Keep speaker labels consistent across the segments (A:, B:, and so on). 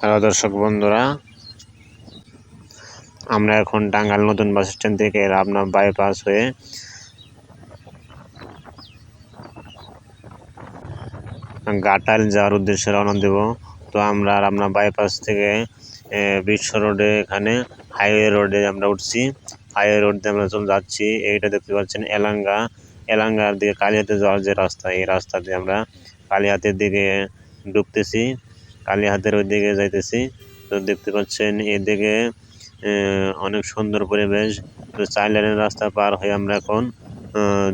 A: Hello দর্শক বন্ধুরা, আমরা এখন টাঙ্গাল নতুন বাস স্ট্যান্ড থেকে রাবনা বাইপাস হয়ে গাটাল যাওয়ার উদ্দেশ্যে রওনা দেব। তো আমরা রাবনা বাইপাস থেকে বিশ্ব রোডে এখানে হাইওয়ে রোডে আমরা উঠছি। হাইওয়ে রোড দিয়ে আমরা চলে যাচ্ছি, এইটা দেখতে পাচ্ছেন এলাঙ্গা। এলাঙ্গার দিকে কালিয়াতে যাওয়ার যে রাস্তা, এই রাস্তা দিয়ে আমরা কালিয়াতের দিকে ঢুকতেছি। কালীহাতের ওই দিকে যাইতেছি। তো দেখতে পাচ্ছেন, এদিকে অনেক সুন্দর পরিবেশ। তো চার লেনের রাস্তা পার হয়ে আমরা এখন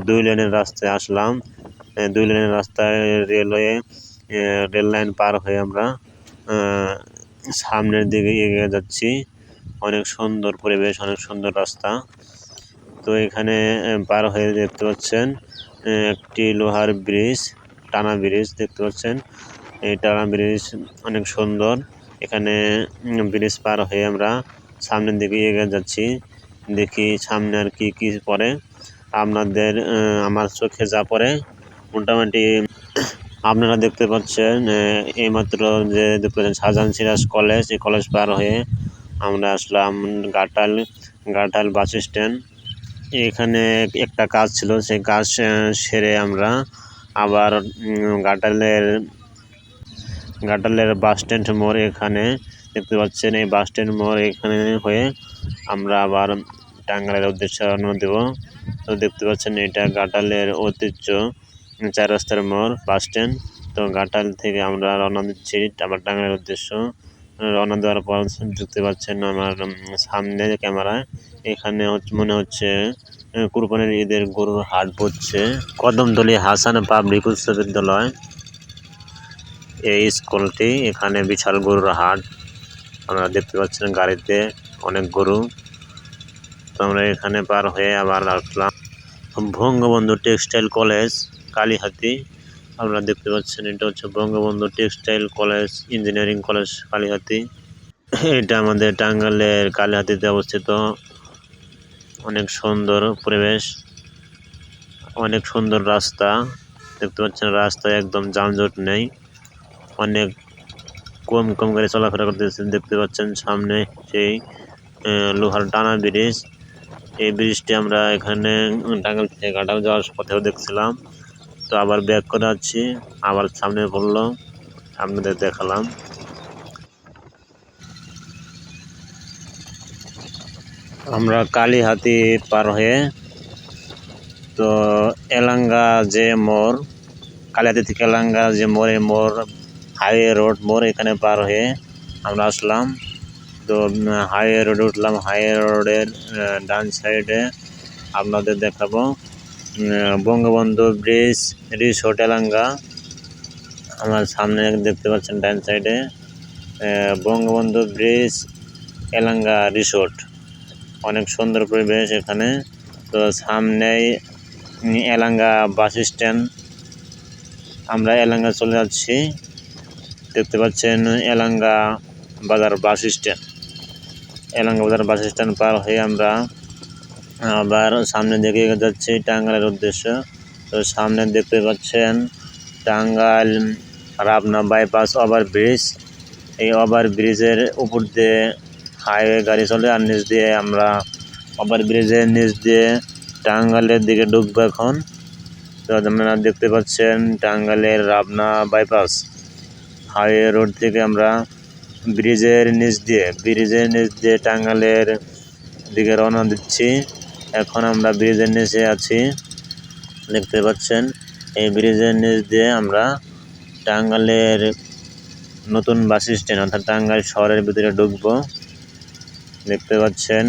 A: দুই লেনের রাস্তায় আসলাম। দুই লেনের রাস্তায় রেলওয়ে রেল লাইন পার হয়ে আমরা সামনের দিকে এগিয়ে যাচ্ছি। অনেক সুন্দর পরিবেশ, অনেক সুন্দর রাস্তা। তো এখানে পার হয়ে দেখতে পাচ্ছেন একটি লোহার ব্রিজ, টানা ব্রিজ দেখতে পাচ্ছেন। এই টানা ব্রিজ অনেক সুন্দর। এখানে ব্রিজ পার হয়ে আমরা সামনের দিকে এগিয়ে যাচ্ছি। দেখি সামনে আর কি কি পরে আপনাদের আমার চোখে যা পড়ে মোটামুটি আপনারা দেখতে পাচ্ছেন এইমাত্র যে দেখতে পাচ্ছেন শাহজাহান সিরাজ কলেজ এই কলেজ পার হয়ে আমরা আসলাম ঘাটাল ঘাটাল বাস স্ট্যান্ড। এখানে একটা কাজ ছিল সেই কাজ সেরে আমরা আবার উম, ঘাটালের বাস স্ট্যান্ড মোড় এখানে দেখতে পাচ্ছেন, এই বাস স্ট্যান্ড মোড় এখানে হয়ে আমরা আবার টাঙ্গাইলের উদ্দেশ্যে রওনা দেব। তো দেখতে পাচ্ছেন, এটা ঘাটালের ঐতিহ্য। চার রাস্তার মোড়, বাস স্ট্যান্ড। তো ঘাটাল থেকে আমরা রওনা দিচ্ছি, আবার টাঙ্গাইলের উদ্দেশ্য রওনা দেওয়ার পর দেখতে পাচ্ছেন আমার সামনে ক্যামেরায় এখানে মনে হচ্ছে, কুরবানির ঈদের গরুর হাট বসছে। কদমতলী হাসান পাবলিক উচ্চ বিদ্যালয় এই স্কুলটি এখানে বিশাল গরুর হাট। আমরা দেখতে পাচ্ছেন গাড়িতে অনেক গরু। তো আমরা এখানে পার হয়ে আবার আসলাম। Bangabandhu textile college, Kalihati. আপনারা দেখতে পাচ্ছেন এটা হচ্ছে Bangabandhu textile college, engineering college, Kalihati. এটা আমাদের টাঙ্গাইলের কালীহাতিতে অবস্থিত। অনেক সুন্দর পরিবেশ, অনেক সুন্দর রাস্তা। দেখতে পাচ্ছেন রাস্তায় একদম যানজট নেই। অনেক কম কম করে চলাফেরা করতেছে। দেখতে পাচ্ছেন সামনে সেই লোহার টানা ব্রিজ। এই ব্রিজটি আমরা এখানে টাঙ্গাইল থেকে ঘাটাল যাওয়ার পথেও দেখছিলাম। তো আবার ব্যাক করে যাচ্ছি, আবার সামনে পড়ল, আপনাদের দেখালাম। আমরা কালীহাতি পার হয়ে, তো এলাঙ্গা যে মোড় কালিয়াতি থেকে এলাঙ্গা যে মোড়ে মোড় হাইওয়ে রোড মোড় এখানে পার হয়ে আমরা আসলাম। তো হাইওয়ে রোডে উঠলাম। হাইওয়ে রোডের ডান সাইডে আপনাদের দেখাবো। Bangabandhu bridge, resort Elenga. আমার সামনে দেখতে পাচ্ছেন ডান সাইডে বঙ্গবন্ধু ব্রিজ, এলাঙ্গা রিসোর্ট। অনেক সুন্দর পরিবেশ এখানে। তো, সামনেই এলাঙ্গা বাস স্ট্যান্ড। আমরা এলাঙ্গা চলে যাচ্ছি। দেখতে পাচ্ছেন এলাঙ্গা বাজার বাস স্ট্যান্ড। এলাঙ্গা বাজার বাস স্ট্যান্ড পার হয়ে আমরা আবার সামনে দিকে যাচ্ছি টাঙ্গাইলের উদ্দেশ্য। তো সামনে দেখতে পাচ্ছেন Tangail Rabna bypass over bridge. এই ওভার ব্রিজের উপর দিয়ে হাইওয়ে গাড়ি চলে আর নিচ দিয়ে আমরা ওভার ব্রিজের নিচ দিয়ে টাঙ্গাইলের দিকে ঢুকবো এখন। তো আপনারা দেখতে পাচ্ছেন টাঙ্গাইলের রাবনা বাইপাস। হাইওয়ে রোড থেকে আমরা ব্রিজের নিচ দিয়ে, ব্রিজের নিচ দিয়ে টাঙ্গাইলের দিকে রওনা দিচ্ছি। এখন আমরা ব্রিজের নিচে আছি। দেখতে পাচ্ছেন, এই ব্রিজের নিচ দিয়ে আমরা টাঙ্গাইলের নতুন বাস স্ট্যান্ড, অর্থাৎ টাঙ্গাইল শহরের ভিতরে ঢুকবো। দেখতে পাচ্ছেন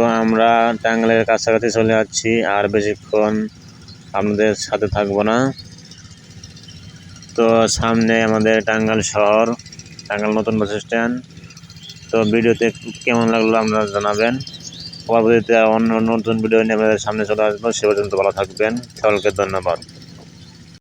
A: তো আমরা টাঙ্গালের কাছাকাছি চলে যাচ্ছি আর বেশিক্ষণ আপনাদের সাথে থাকব না। তো সামনে আমাদের টাঙ্গাল শহর টাঙ্গাল নতুন বাস স্ট্যান্ড। তো ভিডিওতে কেমন লাগল আপনারা জানাবেন। পরবর্তীতে অন্য নতুন ভিডিও নিয়ে আমাদের সামনে চলে আসব। সে পর্যন্ত ভালো থাকবেন। সকলকে ধন্যবাদ।